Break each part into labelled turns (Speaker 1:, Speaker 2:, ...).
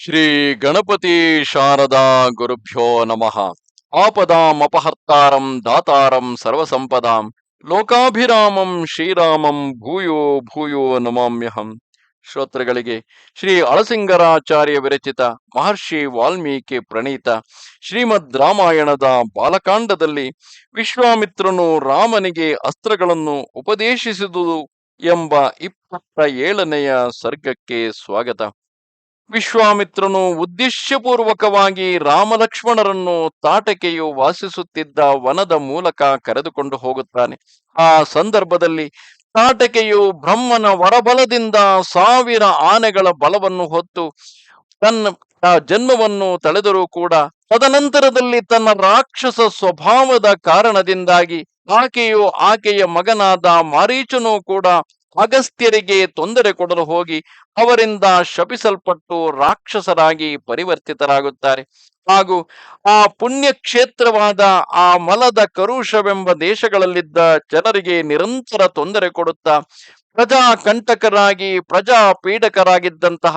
Speaker 1: ಶ್ರೀ ಗಣಪತಿ ಶಾರದಾ ಗುರುಭ್ಯೋ ನಮಃ. ಆಪದಾಂ ಅಪಹರ್ತಾರಂ ದಾತಾರಂ ಸರ್ವಸಂಪದಾಂ ಲೋಕಾಭಿರಾಮಂ ಶ್ರೀರಾಮಂ ಭೂಯೋ ಭೂಯೋ ನಮಾಮ್ಯಹಂ. ಶ್ರೋತೃಗಳಿಗೆ ಶ್ರೀ ಅಳಸಿಂಗರಾಚಾರ್ಯ ವಿರಚಿತ ಮಹರ್ಷಿ ವಾಲ್ಮೀಕಿ ಪ್ರಣೀತ ಶ್ರೀಮದ್ ರಾಮಾಯಣದ ಬಾಲಕಾಂಡದಲ್ಲಿ ವಿಶ್ವಾಮಿತ್ರನು ರಾಮನಿಗೆ ಅಸ್ತ್ರಗಳನ್ನು ಉಪದೇಶಿಸಿದುದು ಎಂಬ ಇಪ್ಪತ್ತ ಏಳನೆಯ ಸರ್ಗಕ್ಕೆ ಸ್ವಾಗತ. ವಿಶ್ವಾಮಿತ್ರನು ಉದ್ದೇಶಪೂರ್ವಕವಾಗಿ ರಾಮಲಕ್ಷ್ಮಣರನ್ನು ತಾಟಕೆಯು ವಾಸಿಸುತ್ತಿದ್ದ ವನದ ಮೂಲಕ ಕರೆದುಕೊಂಡು ಹೋಗುತ್ತಾನೆ. ಆ ಸಂದರ್ಭದಲ್ಲಿ ತಾಟಕೆಯು ಬ್ರಹ್ಮನ ವರಬಲದಿಂದ ಸಾವಿರ ಆನೆಗಳ ಬಲವನ್ನು ಹೊತ್ತು ತನ್ನ ಜನ್ಮವನ್ನು ತಳೆದರೂ ಕೂಡ ತದನಂತರದಲ್ಲಿ ತನ್ನ ರಾಕ್ಷಸ ಸ್ವಭಾವದ ಕಾರಣದಿಂದಾಗಿ ಆಕೆಯು ಆಕೆಯ ಮಗನಾದ ಮಾರೀಚನು ಕೂಡ ಅಗಸ್ತ್ಯರಿಗೆ ತೊಂದರೆ ಕೊಡಲು ಹೋಗಿ ಅವರಿಂದ ಶಪಿಸಲ್ಪಟ್ಟು ರಾಕ್ಷಸರಾಗಿ ಪರಿವರ್ತಿತರಾಗುತ್ತಾರೆ. ಹಾಗೂ ಆ ಪುಣ್ಯ ಕ್ಷೇತ್ರವಾದ ಆ ಮಲದ ಕರುಷವೆಂಬ ದೇಶಗಳಲ್ಲಿದ್ದ ಜನರಿಗೆ ನಿರಂತರ ತೊಂದರೆ ಕೊಡುತ್ತಾ ಪ್ರಜಾ ಕಂಟಕರಾಗಿ ಪ್ರಜಾ ಪೀಡಕರಾಗಿದ್ದಂತಹ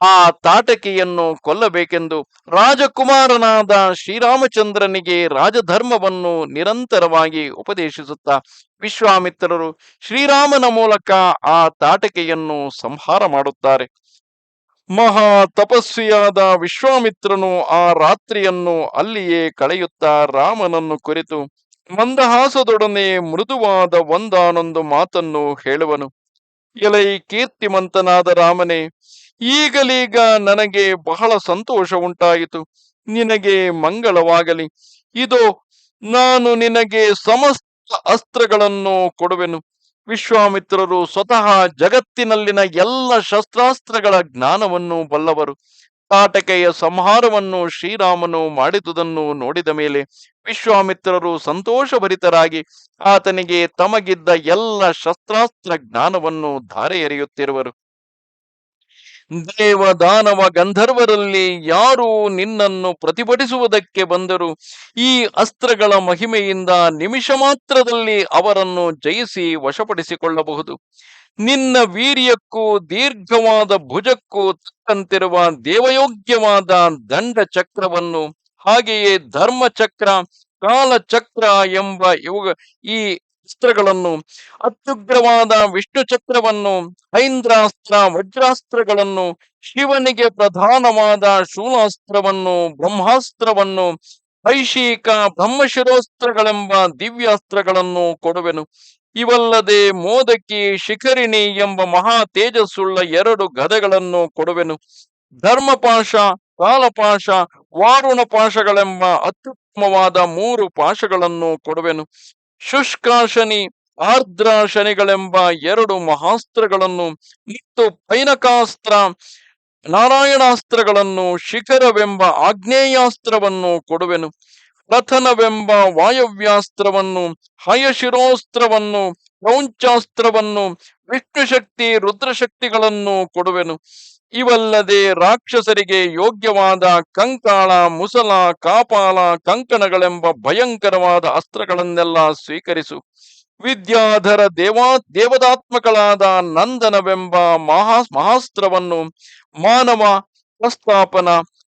Speaker 1: ಆ ತಾಟಕಿಯನ್ನು ಕೊಲ್ಲಬೇಕೆಂದು ರಾಜಕುಮಾರನಾದ ಶ್ರೀರಾಮಚಂದ್ರನಿಗೆ ರಾಜಧರ್ಮವನ್ನು ನಿರಂತರವಾಗಿ ಉಪದೇಶಿಸುತ್ತಾ ವಿಶ್ವಾಮಿತ್ರರು ಶ್ರೀರಾಮನ ಮೂಲಕ ಆ ತಾಟಕೆಯನ್ನು ಸಂಹಾರ ಮಾಡುತ್ತಾರೆ. ಮಹಾ ತಪಸ್ವಿಯಾದ ವಿಶ್ವಾಮಿತ್ರನು ಆ ರಾತ್ರಿಯನ್ನು ಅಲ್ಲಿಯೇ ಕಳೆಯುತ್ತಾ ರಾಮನನ್ನು ಕುರಿತು ಮಂದಹಾಸದೊಡನೆ ಮೃದುವಾದ ಒಂದಾನೊಂದು ಮಾತನ್ನು ಹೇಳುವನು. ಎಲೈ ಕೀರ್ತಿಮಂತನಾದ ರಾಮನೇ, ಈಗಲೀಗ ನನಗೆ ಬಹಳ ಸಂತೋಷ ಉಂಟಾಯಿತು ನಿನಗೆ ಮಂಗಳವಾಗಲಿ. ಇದು, ನಾನು ನಿನಗೆ ಸಮಸ್ತ ಅಸ್ತ್ರಗಳನ್ನು ಕೊಡುವೆನು. ವಿಶ್ವಾಮಿತ್ರರು ಸ್ವತಃ ಜಗತ್ತಿನಲ್ಲಿನ ಎಲ್ಲ ಶಸ್ತ್ರಾಸ್ತ್ರಗಳ ಜ್ಞಾನವನ್ನು ಬಲ್ಲವರು. ತಾಟಕೆಯ ಸಂಹಾರವನ್ನು ಶ್ರೀರಾಮನು ಮಾಡಿದುದನ್ನು ನೋಡಿದ ಮೇಲೆ ವಿಶ್ವಾಮಿತ್ರರು ಸಂತೋಷಭರಿತರಾಗಿ ಆತನಿಗೆ ತಮಗಿದ್ದ ಎಲ್ಲ ಶಸ್ತ್ರಾಸ್ತ್ರ ಜ್ಞಾನವನ್ನು ಧಾರೆ ಎರೆಯುತ್ತಿರುವರು ದೇವ ದಾನವ ಗಂಧರ್ವರಲ್ಲಿ ಯಾರು ನಿನ್ನನ್ನು ಪ್ರತಿಭಟಿಸುವುದಕ್ಕೆ ಬಂದರು ಈ ಅಸ್ತ್ರಗಳ ಮಹಿಮೆಯಿಂದ ನಿಮಿಷ ಮಾತ್ರದಲ್ಲಿ ಅವರನ್ನು ಜಯಿಸಿ ವಶಪಡಿಸಿಕೊಳ್ಳಬಹುದು. ನಿನ್ನ ವೀರ್ಯಕ್ಕೂ ದೀರ್ಘವಾದ ಭುಜಕ್ಕೂ ತಕ್ಕಂತಿರುವ ದೇವಯೋಗ್ಯವಾದ ದಂಡ ಚಕ್ರವನ್ನು ಹಾಗೆಯೇ ಧರ್ಮಚಕ್ರ, ಕಾಲಚಕ್ರ ಎಂಬ ಇವು ಈ ಅಸ್ತ್ರಗಳನ್ನು, ಅತ್ಯುಗ್ರವಾದ ವಿಷ್ಣು ಚಕ್ರವನ್ನು ಐಂದ್ರಾಸ್ತ್ರ ವಜ್ರಾಸ್ತ್ರಗಳನ್ನು, ಶಿವನಿಗೆ ಪ್ರಧಾನವಾದ ಶೂಲಾಸ್ತ್ರವನ್ನು, ಬ್ರಹ್ಮಾಸ್ತ್ರವನ್ನು, ಐಶಿಕ ಬ್ರಹ್ಮಶಿರೋಸ್ತ್ರಗಳೆಂಬ ದಿವ್ಯಾಸ್ತ್ರಗಳನ್ನು ಕೊಡುವೆನು. ಇವಲ್ಲದೆ ಮೋದಕಿ ಶಿಖರಿಣಿ ಎಂಬ ಮಹಾ ತೇಜಸ್ಸುಳ್ಳ ಎರಡು ಗದೆಗಳನ್ನು ಕೊಡುವೆನು. ಧರ್ಮಪಾಶ, ಕಾಲಪಾಶ ವಾರುಣ ಪಾಶಗಳೆಂಬ ಅತ್ಯುತ್ತಮವಾದ ಮೂರು ಪಾಶಗಳನ್ನು ಕೊಡುವೆನು. ಶುಷ್ಕಾಶನಿ ಆರ್ದ್ರ ಶನಿಗಳೆಂಬ ಎರಡು ಮಹಾಸ್ತ್ರಗಳನ್ನು, ಮತ್ತು ಪೈನಕಾಸ್ತ್ರ, ನಾರಾಯಣಾಸ್ತ್ರಗಳನ್ನು, ಶಿಖರವೆಂಬ ಆಗ್ನೇಯಾಸ್ತ್ರವನ್ನು ಕೊಡುವೆನು. ರಥನವೆಂಬ ವಾಯವ್ಯಾಸ್ತ್ರವನ್ನು, ಹಯಶಿರೋಸ್ತ್ರವನ್ನು ಶಕ್ತಿ ವಿಷ್ಣುಶಕ್ತಿ, ರುದ್ರಶಕ್ತಿಗಳನ್ನು ಕೊಡುವೆನು. ಇವಲ್ಲದೆ ರಾಕ್ಷಸರಿಗೆ ಯೋಗ್ಯವಾದ ಕಂಕಾಳ, ಮುಸಲ, ಕಾಪಾಲ, ಕಂಕಣಗಳೆಂಬ ಭಯಂಕರವಾದ ಅಸ್ತ್ರಗಳನ್ನೆಲ್ಲ ಸ್ವೀಕರಿಸು. ವಿದ್ಯಾಧರ ದೇವಾ, ದೇವದಾತ್ಮಕಳಾದ ನಂದನವೆಂಬ ಮಹಾ, ಮಹಾಸ್ತ್ರವನ್ನು ಮಾನವ, ಪ್ರಸ್ತಾಪನ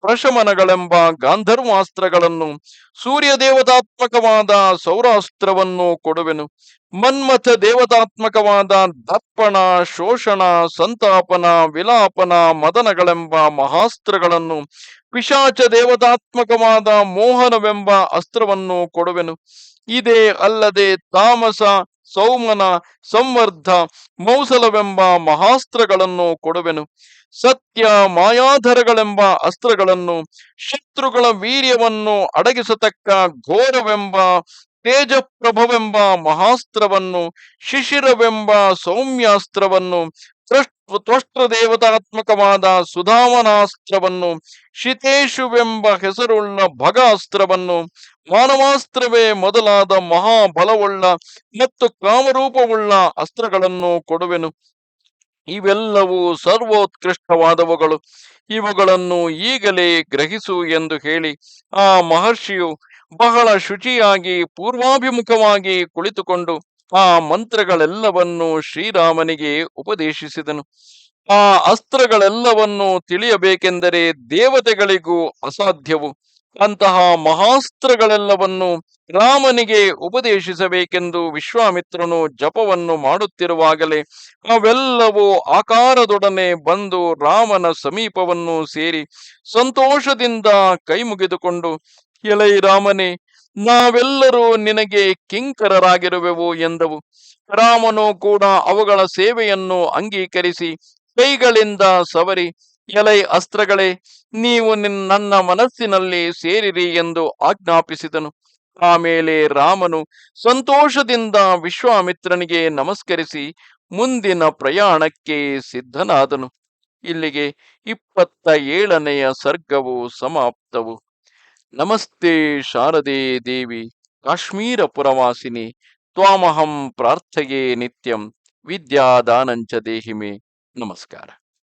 Speaker 1: ಪ್ರಶಮನಗಳೆಂಬ ಗಾಂಧರ್ವಾಸ್ತ್ರಗಳನ್ನು ಸೂರ್ಯ ದೇವತಾತ್ಮಕವಾದ ಸೌರಾಸ್ತ್ರವನ್ನು ಕೊಡುವೆನು. ಮನ್ಮಥ ದೇವತಾತ್ಮಕವಾದ ದರ್ಪಣ, ಶೋಷಣ, ಸಂತಾಪನ, ವಿಲಾಪನ, ಮದನಗಳೆಂಬ ಮಹಾಸ್ತ್ರಗಳನ್ನು ಪಿಶಾಚ ದೇವತಾತ್ಮಕವಾದ ಮೋಹನವೆಂಬ ಅಸ್ತ್ರವನ್ನು ಕೊಡುವೆನು. ಇದೇ ಅಲ್ಲದೆ ತಾಮಸ, ಸೌಮನ, ಸಂವರ್ಧ, ಮೌಸಲವೆಂಬ ಮಹಾಸ್ತ್ರಗಳನ್ನು ಕೊಡುವೆನು. ಸತ್ಯ ಮಾಯಾಧರಗಳೆಂಬ ಅಸ್ತ್ರಗಳನ್ನು, ಶತ್ರುಗಳ ವೀರ್ಯವನ್ನು ಅಡಗಿಸತಕ್ಕ ಘೋರವೆಂಬ ತೇಜಪ್ರಭವೆಂಬ ಮಹಾಸ್ತ್ರವನ್ನು, ಶಿಶಿರವೆಂಬ ಸೌಮ್ಯಾಸ್ತ್ರವನ್ನು ತ್ವಷ್ಟ್ರ ದೇವತಾತ್ಮಕವಾದ ಸುಧಾಮನಾಸ್ತ್ರವನ್ನು, ಶಿತೇಶುವೆಂಬ ಹೆಸರುಳ್ಳ ಭಗಾಸ್ತ್ರವನ್ನು, ಮಾನವಾಸ್ತ್ರವೇ ಮೊದಲಾದ ಮಹಾಬಲವುಳ್ಳ ಮತ್ತು ಕಾಮರೂಪವುಳ್ಳ ಅಸ್ತ್ರಗಳನ್ನು ಕೊಡುವೆನು. ಇವೆಲ್ಲವೂ ಸರ್ವೋತ್ಕೃಷ್ಟವಾದವುಗಳು. ಇವುಗಳನ್ನು ಈಗಲೇ ಗ್ರಹಿಸು ಎಂದು ಹೇಳಿ ಆ ಮಹರ್ಷಿಯು ಬಹಳ ಶುಚಿಯಾಗಿ, ಪೂರ್ವಾಭಿಮುಖವಾಗಿ ಕುಳಿತುಕೊಂಡು ಆ ಮಂತ್ರಗಳೆಲ್ಲವನ್ನು ಶ್ರೀರಾಮನಿಗೆ ಉಪದೇಶಿಸಿದನು. ಆ ಅಸ್ತ್ರಗಳೆಲ್ಲವನ್ನು ತಿಳಿಯಬೇಕೆಂದರೆ ದೇವತೆಗಳಿಗೂ ಅಸಾಧ್ಯವು. ಅಂತಹ ಮಹಾಸ್ತ್ರಗಳೆಲ್ಲವನ್ನು ರಾಮನಿಗೆ ಉಪದೇಶಿಸಬೇಕೆಂದು ವಿಶ್ವಾಮಿತ್ರನು ಜಪವನ್ನು ಮಾಡುತ್ತಿರುವಾಗಲೇ ಅವೆಲ್ಲವೂ ಆಕಾರದೊಡನೆ ಬಂದು ರಾಮನ ಸಮೀಪವನ್ನು ಸೇರಿ ಸಂತೋಷದಿಂದ ಕೈ ಮುಗಿದುಕೊಂಡು ಎಲೈ ರಾಮನೇ, ನಾವೆಲ್ಲರೂ ನಿನಗೆ ಕಿಂಕರರಾಗಿರುವೆವು ಎಂದವು. ರಾಮನು ಕೂಡ ಅವುಗಳ ಸೇವೆಯನ್ನು ಅಂಗೀಕರಿಸಿ ಕೈಗಳಿಂದ ಸವರಿ, ಎಲೈ ಅಸ್ತ್ರಗಳೇ ನೀವು ನಿನ್- ನನ್ನ ಮನಸ್ಸಿನಲ್ಲಿ ಸೇರಿರಿ ಎಂದು ಆಜ್ಞಾಪಿಸಿದನು. ಆಮೇಲೆ ರಾಮನು ಸಂತೋಷದಿಂದ ವಿಶ್ವಾಮಿತ್ರನಿಗೆ ನಮಸ್ಕರಿಸಿ ಮುಂದಿನ ಪ್ರಯಾಣಕ್ಕೆ ಸಿದ್ಧನಾದನು. ಇಲ್ಲಿಗೆ ಇಪ್ಪತ್ತ ಏಳನೆಯ ಸರ್ಗವು ಸಮಾಪ್ತವು. ನಮಸ್ತೆ ಶಾರದೆ ದೇವಿ, ಕಾಶ್ಮೀರ ಪುರವಾಸಿನಿ, ತ್ವಾಮಹಂ ಪ್ರಾರ್ಥೆಯೇ ನಿತ್ಯಂ, ವಿದ್ಯಾದಾನಂಚ ದೇಹಿಮೆ. ನಮಸ್ಕಾರ.